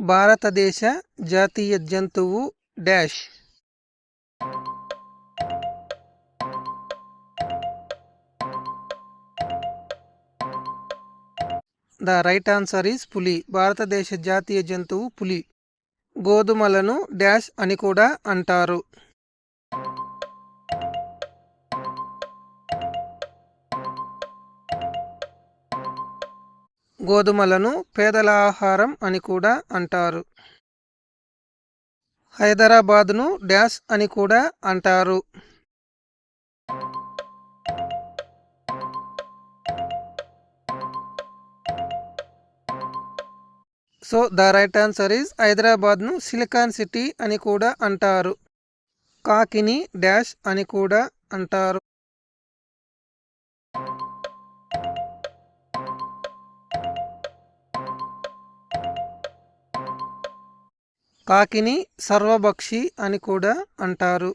భారతదేశ జాతీయ జంతువు dash. The right answer is పులి. భారతదేశ జాతీయ జంతువు పులి. గోధుమలను డాష్ అని కూడా అంటారు. గోధుమలను పేదల ఆహారం అని కూడా అంటారు. హైదరాబాద్ను డ్యాష్ అని కూడా అంటారు. So the right answer is హైదరాబాద్ను సిలికాన్ సిటీ అని కూడా అంటారు. కాకిని డ్యాష్ అని కూడా అంటారు. కాకిని సర్వభక్షి అని కూడా అంటారు.